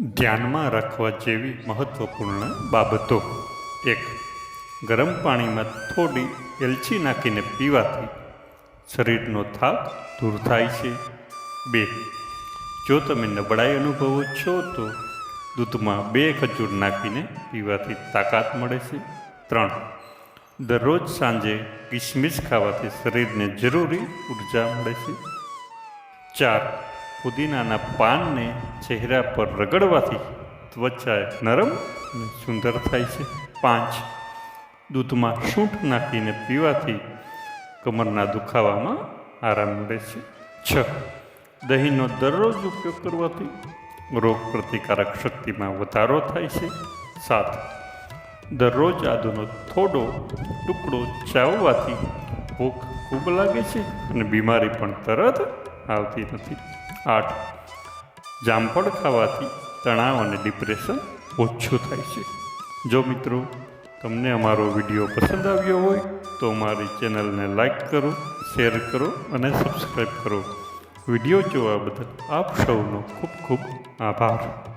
ધ્યાનમાં રાખવા જેવી મહત્વપૂર્ણ બાબતો. એક, ગરમ પાણીમાં થોડી એલચી નાખીને પીવાથી શરીરનો થાક દૂર થાય છે. બે, જો તમે નબળાઈ અનુભવો છો તો દૂધમાં બે ખજૂર નાખીને પીવાથી તાકાત મળે છે. ત્રણ, દરરોજ સાંજે કિસમિસ ખાવાથી શરીરને જરૂરી ઊર્જા મળે છે. ચાર પુદીનાના પાનને ચહેરા પર રગડવાથી ત્વચા નરમ અને સુંદર થાય છે. પાંચ, દૂધમાં સૂંઠ નાખીને પીવાથી કમરના દુખાવામાં આરામ મળે છે. છ, દહીંનો દરરોજ ઉપયોગ કરવાથી રોગ પ્રતિકારક શક્તિમાં વધારો થાય છે. સાત, દરરોજ આદુનો થોડો ટુકડો ચાવવાથી ભૂખ ખૂબ લાગે છે અને બીમારી પણ તરત આવતી નથી. આઠ. જામફળ ખાવાથી તણાવ અને ડિપ્રેશન ઓછું થાય છે. જો મિત્રો તમને અમારો વીડિયો પસંદ આવ્યો હોય, તો અમારી ચેનલને લાઈક કરો શેર કરો અને સબસ્ક્રાઈબ કરો. વીડિયો જોવા બદલ આપ સૌનો ખૂબ ખૂબ આભાર.